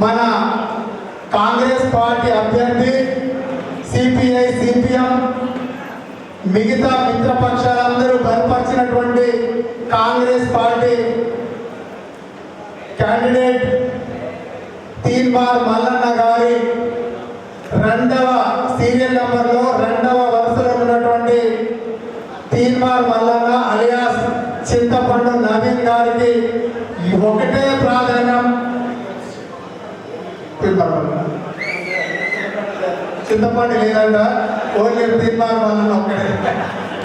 మన కాంగ్రెస్ పార్టీ అభ్యర్థి CPI CPM మిగతా మిత్రపక్షాలందరూ బలపరిచినటువంటి Congress party candidate Teenmar Mallanna గారి రెండవ సీరియల్ నంబర్లో రెండవ వరుసలో ఉన్నటువంటి తీన్మార్ మల్లన్న అలియాస్ చింతపండు నవీన్ గారికి ఒకటే ప్రాధాన్యం తీన్మార్ మల్లన్న చింతపండు లేదంట ఓన్లీ తీర్మార్ మల్లన్న ఒక్కడే.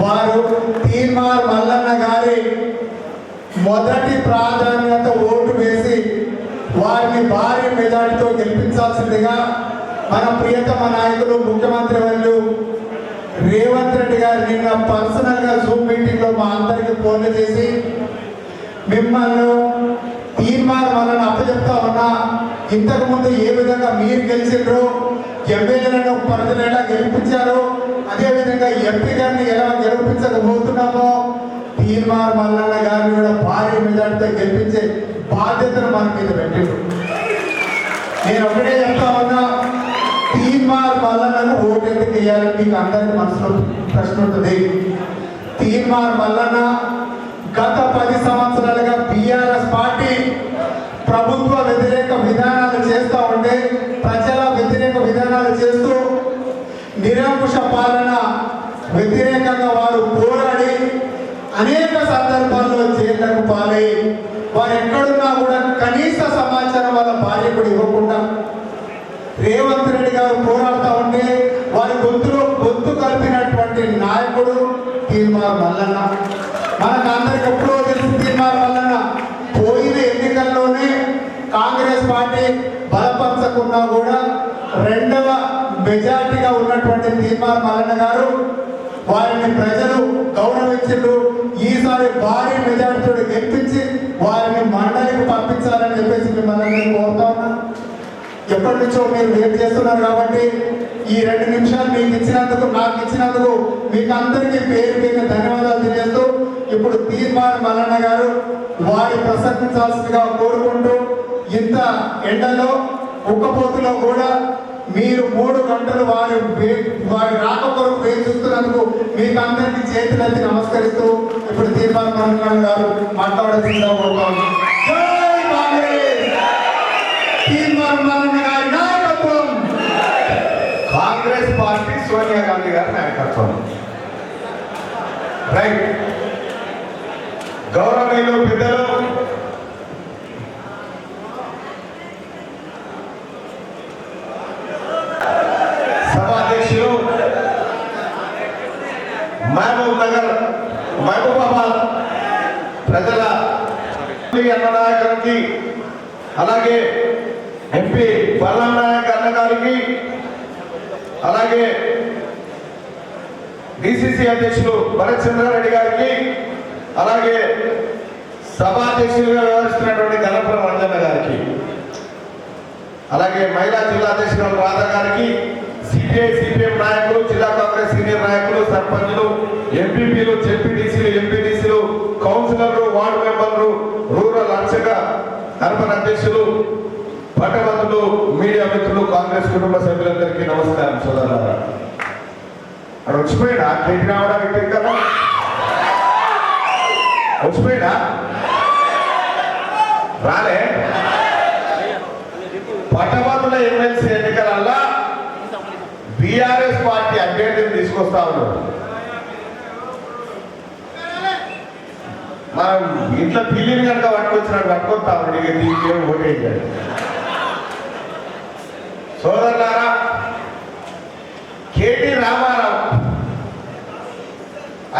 వారు తీర్మార్ మల్లన్న గారి మొదటి ప్రాధాన్యత ఓటు వేసి వారిని భారీ మెజార్టీతో గెలిపించాల్సిందిగా మన ప్రియతమ నాయకులు ముఖ్యమంత్రి వాళ్ళు రేవంత్ రెడ్డి గారు నిన్న పర్సనల్గా జూమ్ మీటింగ్లో మా అందరికి ఫోన్లు చేసి మిమ్మల్ని తీర్మానం వలన అప్పచెప్తా ఉన్నా ఇంతకుముందు ఏ విధంగా మీరు గెలిచిండ్రు ఎమ్మెల్యేలను పరిధిని ఎలా గెలిపించారు. అదే విధంగా ఎంపీ గారిని ఎలా గెలిపించకపోతున్నామో తీర్మార్ మల్లన్న గారిని కూడా భారీ మెజార్టీతో గెలిపించే బాధ్యతను మన మీద పెట్టాడు. నేను ఒకటే చెప్తా ఉన్నా తీర్మార్ మల్లన్నను ఓటు ఎందుకు వేయాలని మీకు అందరికి మనసులో ప్రశ్న ఉంటుంది. తీర్మార్ మల్లన్న గత పది సంవత్సరాలుగా బీఆర్ఎస్ పార్టీ ప్రభుత్వ వ్యతిరేక విధానాలు చేస్తూ ఉంటే ప్రజల విధానాలు చేస్తూ నిరంకుశ పాలన వ్యతిరేకంగా వారు పోరాడి అనేక సందర్భాల్లో జైళ్ళకు పాలై వారు ఎక్కడున్నా కూడా కనీస సమాచారం వాళ్ళ భార్య ఇవ్వకుండా రేవంత్ రెడ్డి గారు పోరాడుతూ ఉంటే వారి గొంతులో గొంతు కలిపినటువంటి నాయకుడు తీర్మార్ మల్లన్న. మనకు అందరికి ఎప్పుడో తెలుసు తీర్మార్ మల్లన్న. పోయిన ఎన్నికల్లోనే కాంగ్రెస్ పార్టీ బలపరచకున్నా కూడా రెండవ మెజార్టీగా ఉన్నటువంటి తీర్మార్ మల్లన్న గారు వారిని ప్రజలు గౌరవించారు ఈసారి భారీ మెజార్టీతో గెలిపించి వారిని మండలికి పంపించాలని చెప్పేసి మిమ్మల్ని నేను కోరుతా ఉన్నాను ఎప్పటి నుంచో మీరు వెయిట్ చేస్తున్నారు కాబట్టి ఈ రెండు నిమిషాలు మీకు ఇచ్చినందుకు నాకు ఇచ్చినందుకు మీకు అందరికీ పేరు పేరు ధన్యవాదాలు తెలియజేస్తూ ఇప్పుడు తీర్మాన్ మల్లన్న గారు వారి ప్రసంగించాల్సిందిగా కోరుకుంటూ ఇంత ఎండలో ఉక్కపోతులో కూడా మీరు మూడు గంటలు వారి వారి రాక కొరకు వేచి చూస్తున్నందుకు మీకు అందరికీ చేతులెత్తి నమస్కరిస్తూ ఇప్పుడు తీర్మాన్ మల్లన్న గారు మాట్లాడాల్సిందిగా కోరుతాను నాయకత్వం! కాంగ్రెస్ పార్టీ సోనియా గాంధీ గారి నాయకత్వం. రైట్. గౌరవనీయులు పెద్దలు సభాధ్యక్షులు మహబూబ్ నగర్ మహబూబాబాద్ ప్రజల అన్న నాయకునికి అలాగే ఎంపీ బల్లం నాయక్ అన్న గారికి అలాగే డిసిసి అధ్యక్షులు భరత్ చంద్రారెడ్డి గారికి అలాగే సభాధ్యక్షులుగా వ్యవహరిస్తున్నటువంటి గణపురం అంజన్న గారికి అలాగే మహిళా జిల్లా అధ్యక్షురాలు రాధా గారికి సిపిఐ సిపిఎం నాయకులు జిల్లా కాంగ్రెస్ సీనియర్ నాయకులు సర్పంచ్లు ఎంపీపీలు జెడ్పీటీసీలు ఎంపీటీసీలు కౌన్సిలర్లు వార్డు మెంబర్లు అర్బన్ అధ్యక్షులు పట్టభద్రులు మీడియా మిత్రులు కాంగ్రెస్ కుటుంబ సభ్యులందరికీ నమస్కారం సోదరులారా. అక్కడ వచ్చిపోయినా కేటీ రావడం వ్యక్తి కదా? వచ్చిపోయినా రాలే? పట్టభద్రుల ఎమ్మెల్సీ ఎన్నికలల్లా బీఆర్ఎస్ పార్టీ అభ్యర్థిని తీసుకొస్తా ఉన్నారు. మనం ఇంట్లో పిల్లిని కనుక పట్టుకొచ్చినట్టు పట్టుకొస్తా ఇక దీనికి ఓటేయాలి సోదరులారా కేటీ రామారావు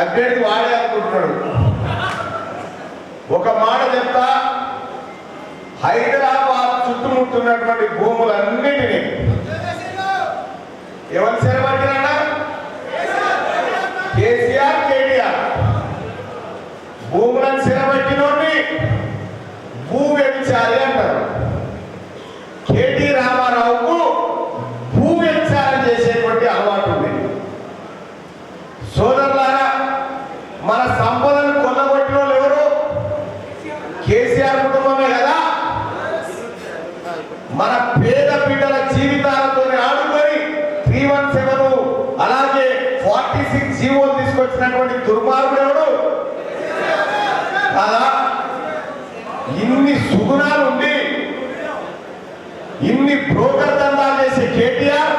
అభ్యర్థి వాడే అనుకుంటున్నాడు. ఒక మాట చెప్తా హైదరాబాద్ చుట్టుముట్టున్నటువంటి భూములన్నిటినీ ఎవరు కేసీఆర్ కుటుంబమే కదా? మన పేద బిడ్డల జీవితాలతో ఆడుకొని త్రీ వన్ సెవెన్ అలాగే ఫార్టీ సిక్స్ జీవో తీసుకొచ్చినటువంటి దుర్మార్గుడు ఎవడు? కాదా? ఇన్ని సుగుణాలు ఉండి ఇన్ని బ్రోకర్ దందాలు చేసే కేటీఆర్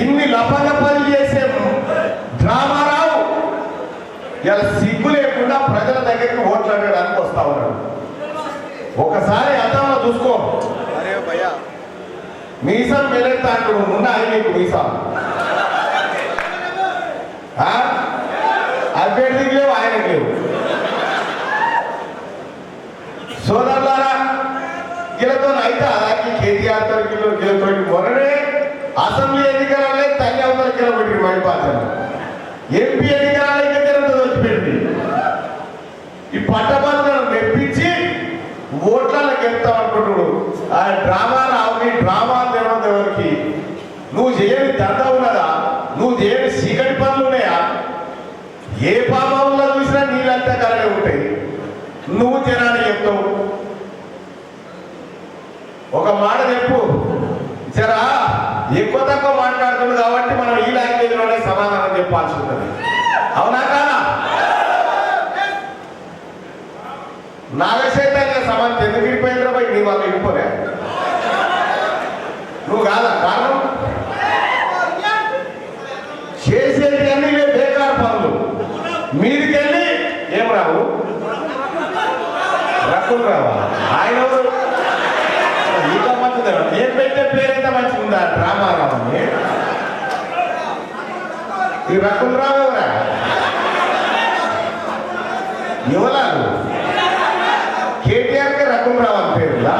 ఇన్ని లపలపలు చేసే డ్రామారావు ఇలా సిగ్గు లేకుండా ప్రజల దగ్గరికి అడగడానికి వస్తా ఉన్నాడు. ఒకసారి అద్దంలో చూసుకో. మీసం మెలెత్తా అంటాడు ఉన్నాయి నీకు మీసాలు. ఆ? అభ్యర్థికి లేవు ఆయనకి లేవు. సోదరులారా వీళ్ళతో అయితే అలాగే కేటీఆర్తో వీళ్ళు వీళ్ళతో మొన్ననే అసెంబ్లీ ఎన్నికలలో తల్లి అవతల కిలోమీటర్ మైపాచన ఎంపీ వచ్చిపోయింది ఈ పట్టభద్రులను మెప్పించి ఓట్లలో గెలుస్తాం అనుకుంటున్నాడు ఆ డ్రామా రావు డ్రామా తెలియదు ఎవరికి? నువ్వు చేయని దంద ఉన్నదా? నువ్వు చేయని చీకటి పనులు ఉన్నాయా? ఏ పాపంలో చూసినా నీళ్ళంతా కలగే ఉంటాయి. నువ్వు తినాలని చెప్తావు. ఒక మాట చెప్పు. జరా ఎక్కువ తక్కువ మాట్లాడుతుంది కాబట్టి మనం ఈ లాంగ్వేజ్లోనే సమాధానం చెప్పాల్సి ఉంటుంది. అవునా కాదా సమాజం ఎందుకు ఇడిపోయిందిరా పోయి? నీ వాళ్ళు ఇడిపోలే నువ్వు కాదా? కారణం? చేసేది అన్ని ఇవే బేకార్ పనులు. మీదికెళ్ళి ఏం రావు? రక్కులు రావా? ఆయన ఇంకా మంచిది నేను పెట్టే పేరు ఎంత మంచిగా ఉందా డ్రామారావు అని ఈ రక్కులు రావు ఎవరా? యువలాలు కేటీఆర్కి రకులు రావు అని పేరులా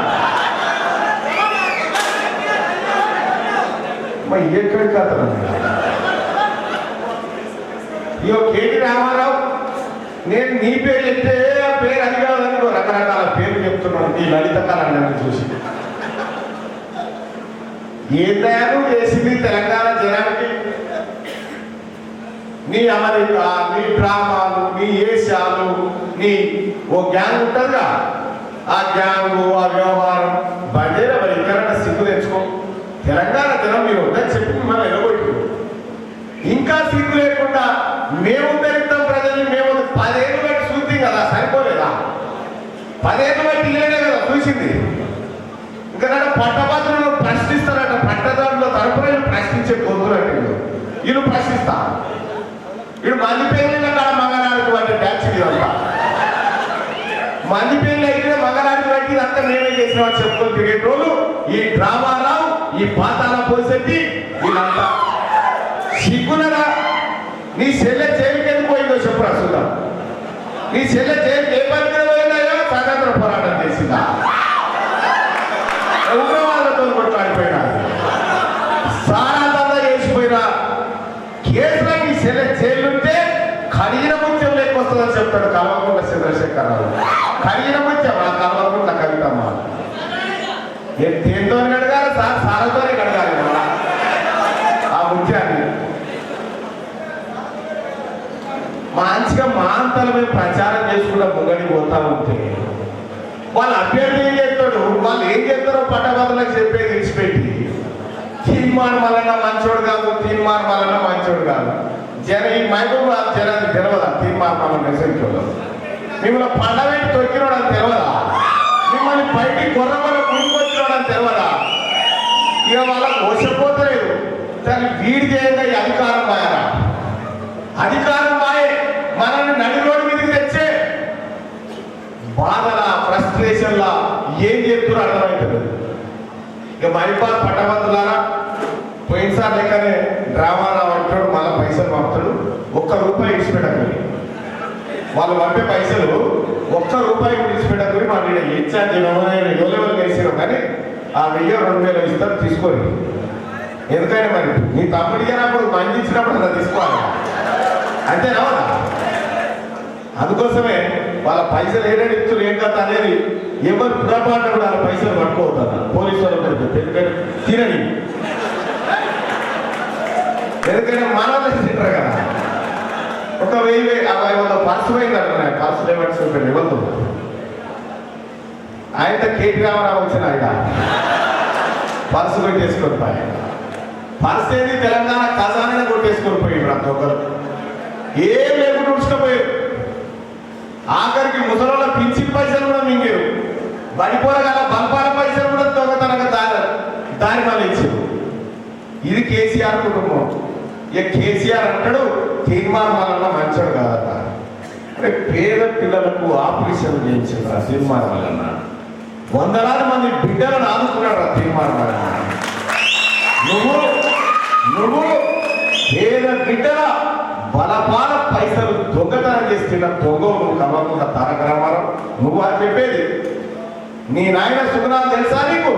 మరి ఎక్కడికి అతను ఇయో కేటీ రామారావు నేను నీ పేరు చెప్తే ఆ పేరు అది కాదని రకరకాల పేర్లు చెప్తున్నాను ఈ లలిత కళాన్ని చూసి. ఏ తయారు? చేసింది తెలంగాణ జనానికి. నీ అమెరికా నీ డ్రామాలు నీ ఏషాలు నీ ఓ గ్యాంగ్ ఉంటుందిగా ఆ గ్యాంగ్ ఆ వ్యవహారం బండేర మరి ఇక్కడ సిగ్గు తెచ్చుకో తెలంగాణ జనం మీరు ఉందని చెప్పి మిమ్మల్ని ఎలగొట్టు ఇంకా సిగ్గు లేకుండా మేము పెరుగుతాం ప్రజల్ని మేము పదేళ్ళు బట్టి చూద్దాం కదా సరిపోలేదా? పదేళ్ళు బట్టి ఇల్లేనే కదా చూసింది. ఇంకా పట్టభద్రులు ప్రశ్నిస్తారట పట్టదారుల తరపున నేను ప్రశ్నించే గొంతులంటే వీళ్ళు. వీళ్ళు ప్రశ్నిస్తా. వీడు మంది పేర్లు కాడ మంగళానికి వంటి ట్యాక్స్ ఇదంతా మంది పేర్లు అయితే మంగళానికి వంటి ఇదంతా నేనే చేసిన వాళ్ళు చెప్పుకొని తిరిగేటోళ్ళు ఈ డ్రామాలా ఈ పాతాల పోసెట్టి వీళ్ళంతా. సిగ్గునరా? నీ చెల్లె జైలుకి ఎందుకు పోయిందో చెప్పు చూద్దాం నీ చెల్లె జైలుకి ఏ పని మీద పోయిందో స్వాతంత్ర పోరాటం చేసిందా? ఉగ్రవాదులతో కొట్లాడిపోయినా. సారాదా చేసిపోయినా. కేసులో నీ చెల్లె జైలుంటే కడిగిన ముత్యం లేకొస్తుందని చెప్తాడు కల్వకుంట్ల చంద్రశేఖరరావు. కడిగిన ముత్యం ఆ కల్వకుంట్ల కవితమ్మ దేంతో కడగాలి సార్ సారతోనే కడగాలి మళ్ళా ఆ ముత్యాన్ని మంచిగా మా మేము ప్రచారం చేసుకుంటా ముంగడి పోతా ఉంటే వాళ్ళు అభ్యర్థి ఏం చేస్తాడు? వాళ్ళు ఏం చేస్తారో పట్టభద్రులకు చెప్పేది విడిచిపెట్టి. తీర్మానం వలన మంచోడు కాదు తీర్మానం వలన మంచోడు కాదు. జన ఈ మైబూబ్ జనానికి తెలియదా తీర్మానం వలన మెసేజ్ మిమ్మల్ని పండవేటి తొక్కినోడని తెలియదా మిమ్మల్ని బయటికి గుర్రమని గుడికొచ్చినోడని తెలియదా ఇక వాళ్ళకి వశపోతలేదు దాన్ని వీడి చేయంగా అధికారం మాయరా అధికారం మాయే మనల్ని నడి రోడ్డు మీదకి తెచ్చే బాధల ఫ్రస్ట్రేషన్లా ఏం చెప్తున్నారు అర్థమవుతుంది ఇక మైపాల్ పట్టభద్రులారా పోయినసారి లెక్కనే డ్రామారావు అంటాడు మళ్ళీ పైసలు పంపుతాడు. ఒక్క రూపాయి ఇచ్చిపెట్టకూరి వాళ్ళు పంపే పైసలు ఒక్క రూపాయి కూడా మా మా వీడ ఇన్ఛార్జ్ ఎవరెవరు వేసినాం కానీ ఆ వెయ్యి రెండు వేలు ఇస్తారు తీసుకోరు ఎందుకని మరి నీ తమ్ముడి నాకు మంచి ఇచ్చినప్పుడు అలా తీసుకోవాలి. అంతేనా అందుకోసమే వాళ్ళ పైసలు ఏదైనా ఇచ్చారు ఏం కదా అనేది? ఎవరు పొరపాటు కూడా వాళ్ళ పైసలు పట్టుకోవద్దు పోలీసు వాళ్ళు పెడితే ఎందుకంటే తినని. ఎందుకంటే మన తింటారు కదా. ఒక వెయ్యి వెయ్యి అలా ఇవాళ పర్సు పోయింది అంటున్నాయి పర్సు లేవట్స్ ఉంటుంది ఇవ్వద్దు. ఆయన కేటీ రామారావు వచ్చిన ఆయన. పర్సు కొట్టేసుకొని పోయి పర్సు ఏది తెలంగాణ ఖజానా కొట్టేసుకొని పోయి ప్రతి ఒక్కరు. ఏం లేకుండా ఉడుచుకుపోయారు ఆఖరికి ముసలోళ్ళ పింఛన్ పైసలు కూడా మింగారు. బడిపోరగాల బంపాల పైసలు కూడా దొంగతనంగా దారి దారి మళ్ళీ ఇచ్చారు ఇది కేసీఆర్ కుటుంబం. ఇక కేసీఆర్ అంటాడు తీర్మానం వలన మంచోడు కాదట. అంటే పేద పిల్లలకు ఆపరేషన్ చేయించారు ఆ తీర్మానం వలన? వందలాది మంది బిడ్డలను ఆదుకున్నాడు ఆ తీర్మానం వలన? నువ్వు నువ్వు పేద బిడ్డల బలపాల పైసలు దొంగతనం చేస్తున్న దొంగ నువ్వు కలవకుండా తారక రామారావు నువ్వు అని చెప్పేది. నీ నాయన సుగుణాలు తెలుసా నీకు?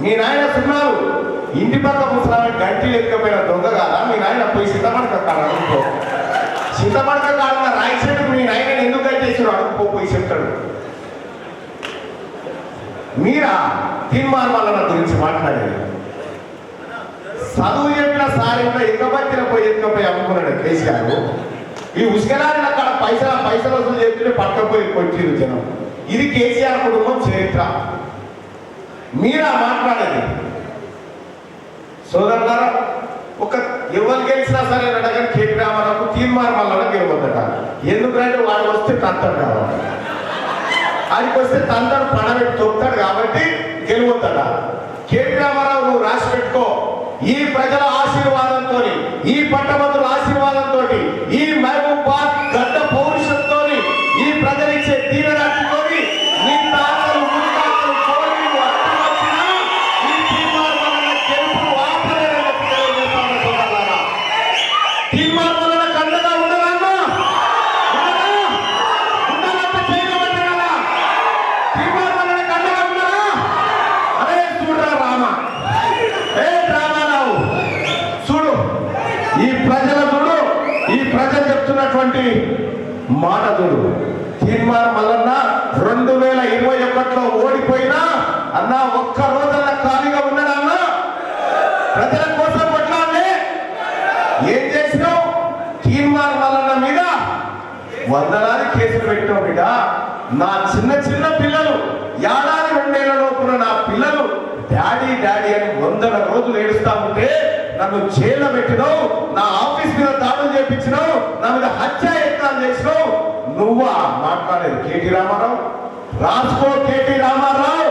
నీ నాయన సుగుణాలు ఇంటి పక్క ముసలాన్ని గంటి లెక్కపోయిన దొంగ కాదా? మీ నాయన పోయి సీతమడక కాడ అడుగుకో సీతమడక కాడున్న రాయిసేటు మీ నాయన ఎందుకు కట్టేసాడు అడుగుకో పోయి చెప్తాడు. మీరా తీర్మానం వల్ల గురించి మాట్లాడేది? చదువు చెప్పిన సారి ఎక్కబట్టిన పోయి ఎక్కపోయి అమ్ముకున్నాడు కేసీఆర్ ఈ ఉసుకలాడిన అక్కడ పైసల పైసలు వసూలు చెప్తుంటే పట్టకపోయి కొట్టిరు జనం. ఇది కేసీఆర్ కుటుంబం చరిత్ర. మీరా మాట్లాడేది సోదరులారా ఒక ఎవరు గెలిచినా సరే అడగని కానీ కేటీ రామారావు తీర్మానం వల్ల గెలవద్దట. ఎందుకంటే వాడు వస్తే తంతాడు కాబట్టి. ఆయనకి వస్తే తంతాడు పడబెట్టి తొక్కుతాడు కాబట్టి గెలవద్దట. కేటీ రామారావు నువ్వు రాసి పెట్టుకో. ఈ ప్రజల ఆశీర్వాదంతో ఈ పట్టభద్రుల ఆశీర్వాదంతో ఈ మహబూబాద్ ప్రజలు చెప్తున్నటువంటి మాటదుడు తీర్మానం వలన రెండు వేల ఇరవై ఒకటిలో ఓడిపోయినా అన్న ఒక్క రోజున ఖాళీగా ఉన్నాడా అన్న? ప్రజల కోసం కొట్లాడే ఏం చేసినావు? తీర్మానం వలన మీద వందలాది కేసులు పెట్టావు మీద నా చిన్న చిన్న పిల్లలు ఏడాది రెండేళ్ళ లోపున నా పిల్లలు డాడీ డాడీ అని వందల రోజులు ఏడుస్తా ఉంటే నన్ను జైల్లో పెట్టినావు నా ఆఫీస్ మీద దాడులు చేపించినావు నా మీద హత్య యత్నాలు చేసినావు. నువ్వా మాట్లాడేది కేటీ రామారావు. రాసుకో కేటీ రామారావు.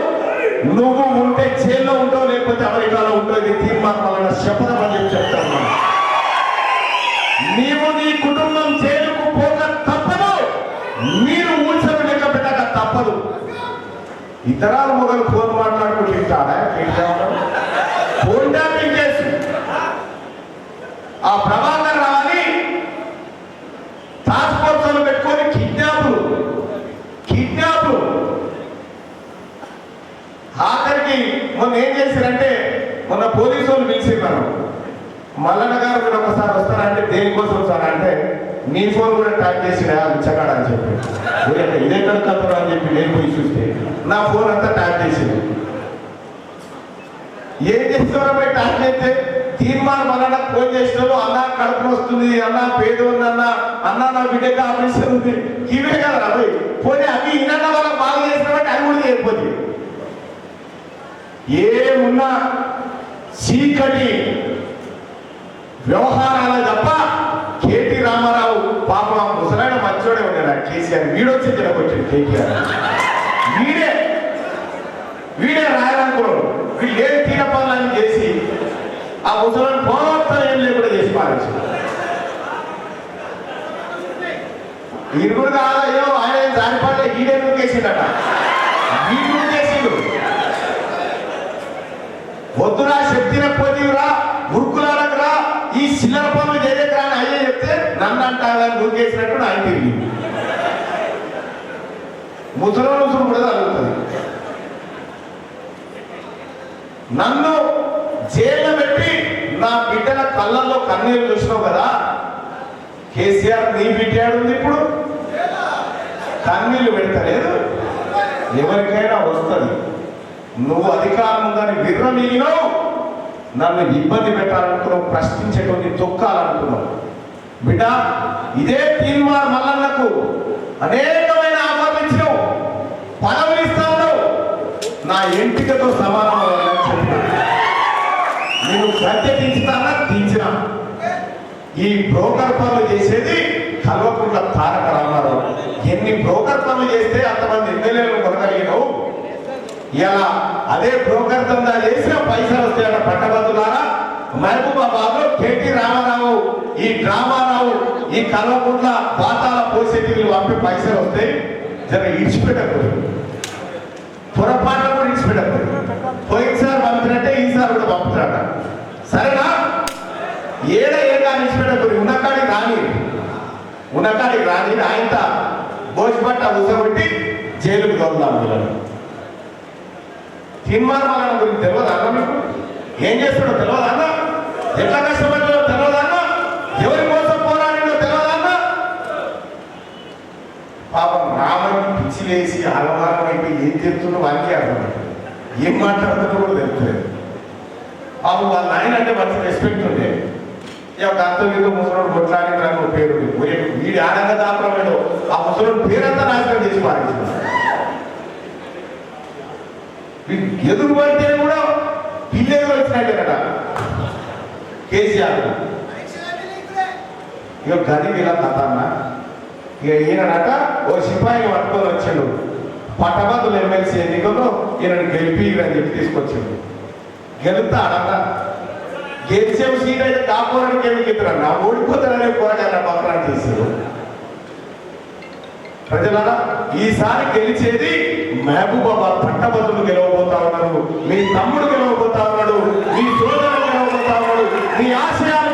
నువ్వు ఉంటే జైల్లో ఉంటావు లేకపోతే అమెరికాలో ఉంటావు తీర్మానం వలన శపథం అని చెప్తాను నీవు నీ కుటుంబం జైలుకు పోక తప్పదు. మీరు ఊచలు లెక్క పెట్టక తప్పదు. ఇతరాలు మొదలు ఫోన్ మాట్లాడుకుంటుంటాడా ఫోన్ ట్యాపింగ్ ఆ ప్రభాకర్ రావాలి. టాస్క్ ఫోర్స్ పెట్టుకొని కిడ్నాప్ కిడ్నాప్ ఆఖరికి మొన్న ఏం చేశారంటే మొన్న పోలీసు వాళ్ళు పిలిచిన్నారు మల్లన్న గారు కూడా ఒకసారి వస్తారంటే దేనికోసం సార్ అంటే నీ ఫోన్ కూడా ట్యాక్ చేసినా ఉంచగాడు అని చెప్పి. ఇదే కలుగుతారు అని చెప్పి నేను పోయి చూస్తే నా ఫోన్ అంతా ట్యాక్ చేసింది. ఏం చేస్తున్నారో ట్యాక్ చేస్తే? తీర్మానం అన్న ఫోన్ చేసినారు అన్న కడుపు వస్తుంది అన్న పేద ఉంది అన్న అన్న నా బిడ్డకి ఆపరేషన్ ఉంది. ఇవే కదా పోయి. పోనీ అవి ఇన్న వల్ల బాగా చేసినామంటే అది కూడా చేయకపోతే. ఏమున్నా చీకటి వ్యవహారాలు తప్ప కేటీ రామారావు పాప ముసలైన మంచోడే ఉన్నాడు ఆ కేసీఆర్. వీడొచ్చి తినకొచ్చాడు కేటీఆర్. వీడే వీడే రాయాలనుకోడు వీళ్ళు ఏ తీర పనులన్నీ చేసి ఆ ముసలాన్ని మొత్తం ఏం లేకుండా చేసి పారేసి ఇరుగురు కాదయ్యో ఆయన దాని జారిపడలే ఈడే నూకేసిండట వీడు నూకేసిండు వద్దురా శక్తిన పోతీవురా ఉరుకులాలకు రా ఈ చిల్లర పనులు చేయకరా అని అయ్యే చెప్తే నన్ను అంటాడని దూకేసినట్టు ఆయన తిరిగి ముసలి ముసులు కూడా తగ్గుతుంది నన్ను జైల్లో పెట్టి నా బిడ్డల కళ్ళల్లో కన్నీరు చూసినావు కదా? కేసీఆర్ నీ బిడ్డ ఉంది ఇప్పుడు? కన్నీళ్ళు పెడతలేదు. ఎవరికైనా వస్తుంది. నువ్వు అధికారం ఉందని విర్రమీగినావు నన్ను ఇబ్బంది పెట్టాలనుకున్నావు ప్రశ్నించేటువంటి తొక్కాలనుకున్నావు. బిడ్డ ఇదే తీర్మార్ మల్లన్నకు అనేకమైన ఆఫర్లు ఇచ్చినావు. పదవులు ఇస్తా నా ఎంపికతో సమానం నేను గద్దె ఈ బ్రోకర్ పనులు చేసేది కల్వకుంట్ల తారక రామారావు. ఎన్ని బ్రోకర్ పనులు చేస్తే అంతమంది ఎమ్మెల్యేలు కొనగలిగినావు? ఇలా అదే బ్రోకర్ దందా చేసిన పైసలు వస్తాయన్న పట్టభద్రులారా? మహబూబాబాద్లో కేటీ రామారావు ఈ డ్రామారావు ఈ కల్వకుంట్ల పాతాల పోసే నీళ్ళు పంపి పైసలు వస్తాయి జర ఇడిచిపెట్టకూడదు. పొరపాట్లు కూడా ఇడిచిపెట్టకూడదు. పోయినసారి పంపినట్టే ఈసారి కూడా పంపుతాడ సరేనా? ఏడ ఏడా నిలిచిపెట్టకూడదు ఉన్నకాడికి రాని. ఉన్నకాడికి రాని ఆయన భోజపట్ట ఉసబెట్టి జైలుకు దొరుకుతాం పిల్లలు తీర్మానం గురించి తెలియదు అన్న మీకు? ఏం చేస్తాడో తెలియదు అన్న? ఎట్లా కష్టపడ్డాడో తెలియదు అన్న? ఎవరి కోసం పోరాడినో తెలియదు అన్న? పాపం రామని పిచ్చి వేసి అలవారం అయిపోయి ఏం చెప్తున్నా వానికి అర్థం ఏం మాట్లాడుతున్నా కూడా తెలుస్తుంది పాపం వాళ్ళ నాయన అంటే మంచి రెస్పెక్ట్ ఉండే. ఇక యొక్క అర్థం ముసలోడు కొట్లాడి పేరు వీడి- ఆనంద దాపరమేదో ఆ ముసలోడు పేరంతా నాశనం చేసి పారేసింది. ఎదురు పడితే కూడా పిల్లలు వచ్చినట్టేనట. కేసీఆర్. ఇక గది ఇలా కథ అన్న ఇక ఈయనట ఓ సిపాయిని పట్టుకొని వచ్చాడు. పట్టభద్రులు ఎమ్మెల్సీ ఎన్నికల్లో ఈయనను గెలిపి అని చెప్పి తీసుకొచ్చాడు. గెలుతా అడగ గెలిచే సీట్ అయితే కాపోరానికి ఎందుకు ఇద్దరు నా ఓడిపోతారనే పోరాటాన్ని పక్కన చేశారు. ప్రజలారా ఈసారి గెలిచేది మహబూబాబాద్ పట్టభద్రులు గెలవబోతా ఉన్నారు. మీ తమ్ముడు గెలవబోతా ఉన్నాడు. మీ సోదరుడు గెలవబోతా ఉన్నాడు. మీ ఆశయాలు